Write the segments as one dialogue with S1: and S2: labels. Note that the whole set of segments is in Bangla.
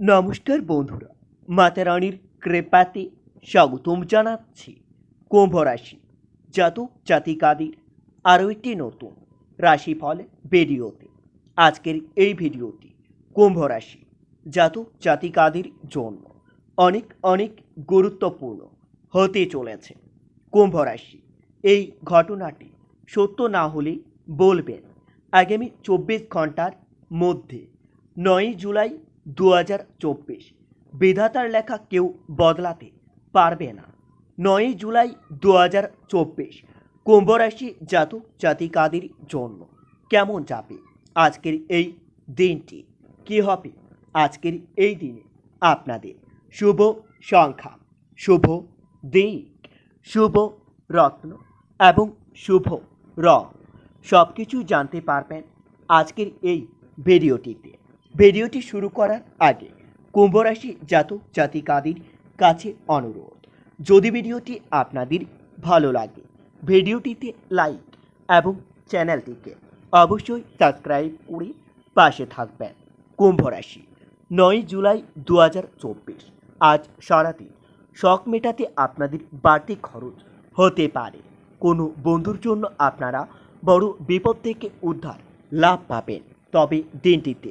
S1: নমস্কার বন্ধুরা, মাতা রানীর কৃপাতে স্বাগতম জানাচ্ছি কুম্ভ রাশি জাতক জাতিকাদের আরও একটি নতুন রাশিফল ভিডিওতে। আজকের এই ভিডিওটি কুম্ভ রাশি জাতক জাতিকাদের জন্য অনেক অনেক গুরুত্বপূর্ণ হতে চলেছে। কুম্ভ রাশি এই ঘটনাটি সত্য না হলে বলবেন, আগামী চব্বিশ ঘণ্টার মধ্যে নয় জুলাই দু হাজার চব্বিশ। বিধাতার লেখা কেউ বদলাতে পারবে না। নয় জুলাই দু হাজার চব্বিশ। কুম্ভরাশি জাতক জাতিকাদের জন্য কেমন যাবে আজকের এই দিনটি? কি হবে আজকের এই দিনে আপনাদের? শুভ সংখ্যা, শুভ দিক শুভ রত্ন এবং শুভ রং। সব কিছু জানতে পারবেন আজকের এই ভিডিওটিতে। ভিডিওটি শুরু করার আগে কুম্ভরাশি জাতক জাতিকাদের কাছে অনুরোধ, যদি ভিডিওটি আপনাদের ভালো লাগে, ভিডিওটিতে লাইক এবং চ্যানেলটিকে অবশ্যই সাবস্ক্রাইব করে পাশে থাকবেন। কুম্ভ রাশি নয় জুলাই দু হাজার চব্বিশ, আজ সারাদিন শখ মেটাতে আপনাদের বাড়তি খরচ হতে পারে। কোনো বন্ধুর জন্য আপনারা বড় বিপদ থেকে উদ্ধার লাভ পাবেন। তবে দিনটিতে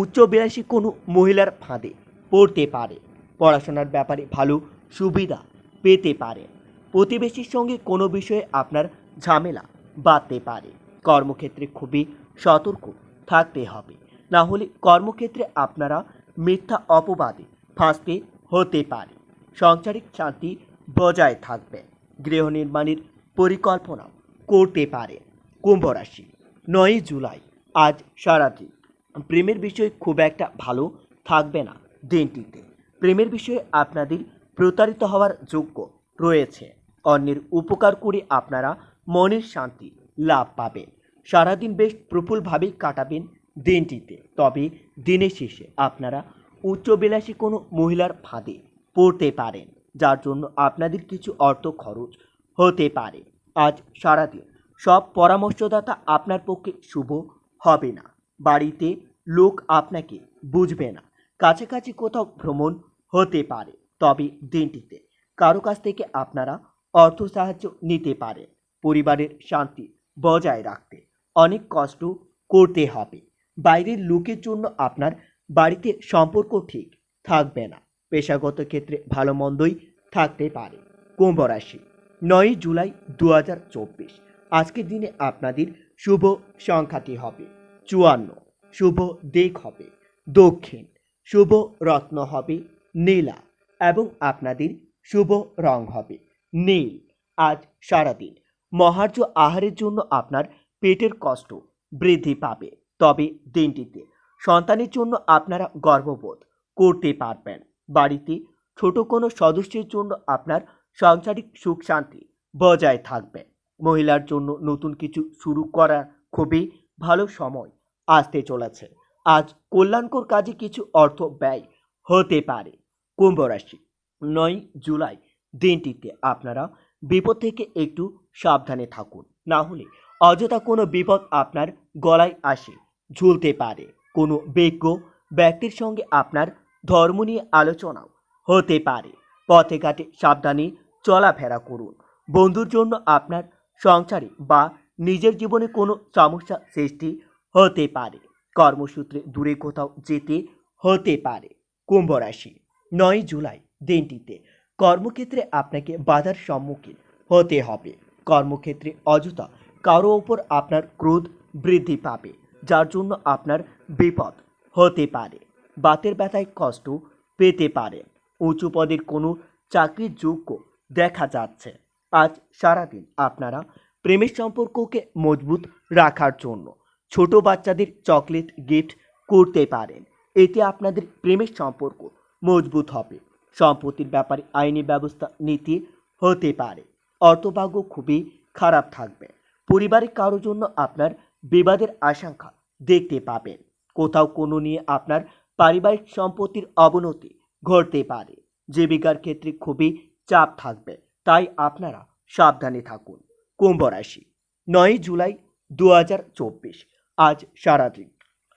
S1: উচ্চবিলাসী কোনো মহিলার ফাঁদে পড়তে পারে। পড়াশোনার ব্যাপারে ভালো সুবিধা পেতে পারে। প্রতিবেশীর সঙ্গে কোনো বিষয়ে আপনার ঝামেলা বাড়তে পারে। কর্মক্ষেত্রে খুবই সতর্ক থাকতে হবে। না হলে কর্মক্ষেত্রে আপনারা মিথ্যা অপবাদে ফাঁসতে হতে পারে। সাংসারিক শান্তি বজায় থাকবে। গৃহ নির্মাণের পরিকল্পনা করতে পারে। কুম্ভ রাশি নয় জুলাই, আজ সারাদিন প্রেমের বিষয় খুব একটা ভালো থাকবে না দিনটিতে। প্রেমের বিষয়ে আপনাদের প্রতারিত হওয়ার যোগ্য রয়েছে। অন্যের উপকার করে আপনারা মনের শান্তি লাভ পাবেন। সারাদিন বেশ প্রফুলভাবেই কাটাবেন দিনটিতে। তবে দিনের শেষে আপনারা উচ্চবিলাসী কোনো মহিলার ফাঁদে পড়তে পারেন, যার জন্য আপনাদের কিছু অর্থ খরচ হতে পারে। আজ সারাদিন সব পরামর্শদাতা আপনার পক্ষে শুভ হবে না। বাড়িতে লোক আপনাকে বুঝবে না। কাছাকাছি কোথাও ভ্রমণ হতে পারে, তবে দিনটিতে কারও কাছ থেকে আপনারা অর্থ সাহায্য নিতে পারেন পরিবারের শান্তি বজায় রাখতে অনেক কষ্ট করতে হবে। বাইরের লোকের জন্য আপনার বাড়িতে সম্পর্ক ঠিক থাকবে না। পেশাগত ক্ষেত্রে ভালো মন্দই থাকতে পারে। কুম্ভ রাশি, নয় জুলাই দু হাজার চব্বিশ। আজকের দিনে আপনাদের শুভ সংখ্যাটি হবে চুয়ান্ন। শুভ দিক হবে, দক্ষিণ। শুভ রত্ন হবে, নীলা এবং আপনাদের শুভ রং হবে, নীল। আজ সারাদিন মহার্য আহারের জন্য আপনার পেটের কষ্ট বৃদ্ধি পাবে, তবে দিনটিতে সন্তানের জন্য আপনারা গর্ববোধ করতে পারবেন। বাড়িতে ছোট কোনো সদস্যের জন্য আপনার সাংসারিক সুখ শান্তি বজায় থাকবে। মহিলার জন্য নতুন কিছু শুরু করার খুবই ভালো সময় আসতে চলেছে। আজ কল্যাণকর কাজে কিছু অর্থ ব্যয় হতে পারে। কুম্ভ রাশি, নয় জুলাই দিনটিতে আপনারা বিপদ থেকে একটু সাবধানে থাকুন। না হলে অযথা কোনো বিপদ আপনার গলায় আসে, ঝুলতে পারে। কোনো বিজ্ঞ ব্যক্তির সঙ্গে আপনার ধর্ম নিয়ে আলোচনাও হতে পারে। পথে ঘাটে সাবধানে চলাফেরা করুন। বন্ধুর জন্য আপনার সংসারে বা নিজের জীবনে কোনো সমস্যা সৃষ্টি হতে পারে। কর্মসূত্রে দূরে কোথাও যেতে হতে পারে। কুম্ভ রাশি, নয় জুলাই দিনটিতে কর্মক্ষেত্রে আপনাকে বাধার সম্মুখীন হতে হবে। কর্মক্ষেত্রে অযথা কারও ওপর আপনার ক্রোধ বৃদ্ধি পাবে, যার জন্য আপনার বিপদ হতে পারে। বাতের ব্যথায় কষ্ট পেতে পারে। উঁচু পদের কোনো চাকরির যোগ্য দেখা যাচ্ছে। আজ সারাদিন আপনারা প্রেমের সম্পর্ককে মজবুত রাখার জন্য ছোট বাচ্চাদের চকলেট গিফট করতে পারেন। এতে আপনাদের প্রেমের সম্পর্ক মজবুত হবে। সম্পত্তির ব্যাপারে আইনি ব্যবস্থা নিতে হতে পারে। অর্থভাগ্য খুবই খারাপ থাকবে। পরিবারের কারোর জন্য আপনার বিবাদের আশঙ্কা দেখতে পাবেন। কোথাও কোনো নিয়ে আপনার পারিবারিক সম্পত্তির অবনতি ঘটতে পারে। জীবিকার ক্ষেত্রে খুবই চাপ থাকবে। তাই আপনারা সাবধানে থাকুন। কুম্ভ রাশি নয় জুলাই দু হাজার চব্বিশ। আজ সারাদিন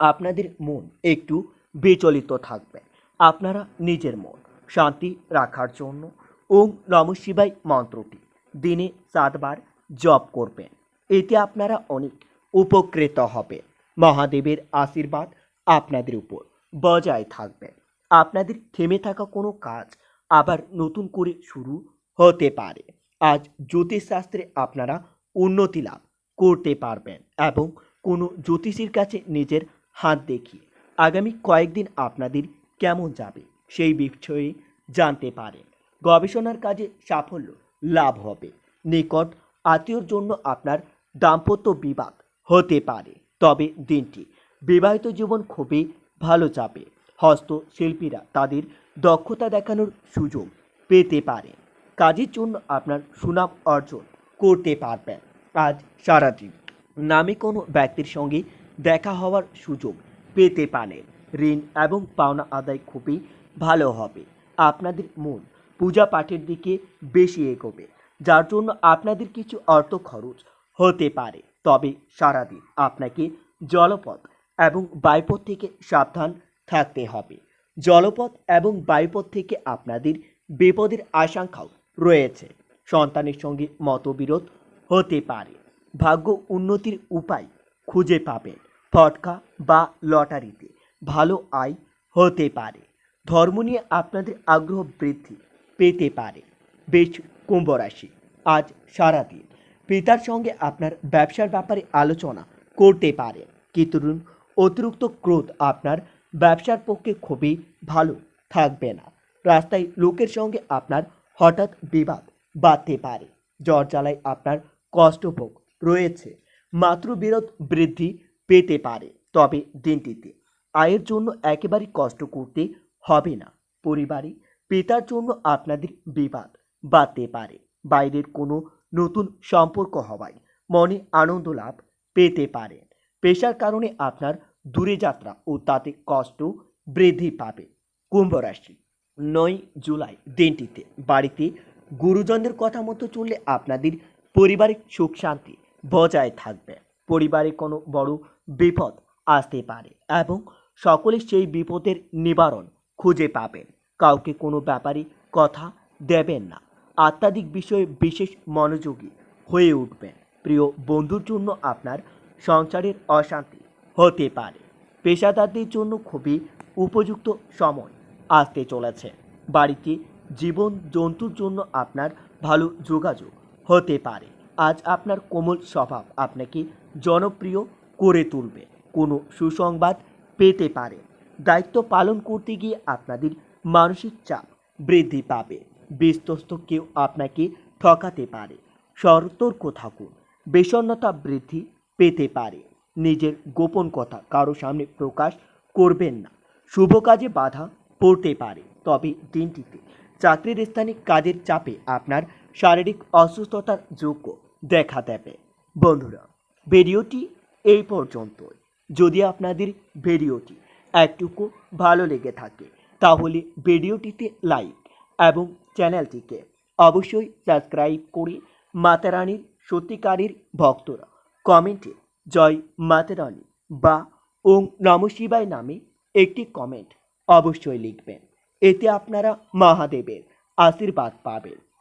S1: আপনাদের মন একটু বিচলিত থাকবে। আপনারা নিজের মন শান্তি রাখার জন্য ওম নম শিবাই মন্ত্রটি দিনে সাতবার জপ করবেন। এতে আপনারা অনেক উপকৃত হবে মহাদেবের আশীর্বাদ আপনাদের উপর বজায় থাকবে। আপনাদের থেমে থাকা কোনো কাজ আবার নতুন করে শুরু হতে পারে। আজ জ্যোতিষশাস্ত্রে আপনারা উন্নতি লাভ করতে পারবেন এবং কোনো জ্যোতিষীর কাছে নিজের হাত দেখিয়ে আগামী কয়েকদিন আপনাদের কেমন যাবে সেই বিষয়ে জানতে পারেন। গবেষণার কাজে সাফল্য লাভ হবে। নিকট আত্মীয়র জন্য আপনার দাম্পত্য বিবাদ হতে পারে। তবে দিনটি বিবাহিত জীবন খুবই ভালো যাবে। হস্তশিল্পীরা তাদের দক্ষতা দেখানোর সুযোগ পেতে পারে কাজের জন্য আপনার সুনাম অর্জন করতে পারবেন। আজ সারাদিন নামে কোনো ব্যক্তির সঙ্গে দেখা হওয়ার সুযোগ পেতে পারেন ঋণ এবং পাওনা আদায় খুবই ভালো হবে। আপনাদের মন পূজা পাঠের দিকে বেশি এগোবে, যার জন্য আপনাদের কিছু অর্থ খরচ হতে পারে। তবে সারাদিন আপনাকে জলপথ এবং বায়ুপথ থেকে সাবধান থাকতে হবে। জলপথ এবং বায়ুপথ থেকে আপনাদের বিপদের আশঙ্কাও রয়েছে। সন্তানের সঙ্গে মতবিরোধ হতে পারে। ভাগ্য উন্নতির উপায় খুঁজে পাবেন ফটকা বা লটারিতে ভালো আয় হতে পারে। ধর্ম নিয়ে আপনাদের আগ্রহ বৃদ্ধি পেতে পারে। বেশ কুম্ভ রাশি, আজ সারাদিন পিতার সঙ্গে আপনার ব্যবসার ব্যাপারে আলোচনা করতে পারেন কিন্তু অতিরিক্ত ক্রোধ আপনার ব্যবসার পক্ষে খুবই ভালো থাকবে না। রাস্তায় লোকের সঙ্গে আপনার হঠাৎ বিবাদ বাড়তে পারে। জ্বর জ্বালায় আপনার কষ্টভোগ রয়েছে। মাতৃবিরোধ বৃদ্ধি পেতে পারে, তবে দিনটিতে আয়ের জন্য একেবারে কষ্ট করতে হবে না। পরিবারে পিতার জন্য আপনাদের বিবাদ বাড়তে পারে, বাইরের কোনো নতুন সম্পর্ক হওয়ায় মনে আনন্দ লাভ পেতে পারেন পেশার কারণে আপনার দূরে যাত্রা ও তাতে কষ্ট বৃদ্ধি পাবে। কুম্ভ রাশি, নয় জুলাই দিনটিতে বাড়িতে গুরুজনদের কথা মতো চললে আপনাদের পারিবারিক সুখ শান্তি বজায় থাকবে। পরিবারে কোনো বড় বিপদ আসতে পারে এবং সকলে সেই বিপদের নিবারণ খুঁজে পাবেন। কাউকে কোনো ব্যাপারে কথা দেবেন না। আত্মাধিক বিষয়ে বিশেষ মনোযোগী হয়ে উঠবেন। প্রিয় বন্ধুর জন্য আপনার সংসারের অশান্তি হতে পারে। পেশাদারদের জন্য খুবই উপযুক্ত সময় আসতে চলেছে। বাড়িতে জীবন জন্তুর জন্য আপনার ভালো যোগাযোগ হতে পারে। আজ আপনার কোমল স্বভাব আপনাকে জনপ্রিয় করে তুলবে। কোনো সুসংবাদ পেতে পারে। দায়িত্ব পালন করতে গিয়ে আপনাদের মানসিক চাপ বৃদ্ধি পাবে। বিস্তস্ত কেউ আপনাকে ঠকাতে পারে। সতর্ক থাকুন। বিষণ্ণতা বৃদ্ধি পেতে পারে। নিজের গোপন কথা কারও সামনে প্রকাশ করবেন না। শুভ কাজে বাধা পড়তে পারে। তবে দিনটিতে চাকরির স্থানে কাজের চাপে আপনার শারীরিক অসুস্থতার যোগ্য দেখা দেবে। বন্ধুরা, ভিডিওটি এই পর্যন্তই। যদি আপনাদের ভিডিওটি একটুকু ভালো লেগে থাকে, তাহলে ভিডিওটিতে লাইক এবং চ্যানেলটিকে অবশ্যই সাবস্ক্রাইব করে মাতারানির সত্যিকারের ভক্তরা কমেন্টে জয় মাতারানী বা ওং নম শিবায় নামে একটি কমেন্ট অবশ্যই লিখবেন। এতে আপনারা মহাদেবের আশীর্বাদ পাবেন।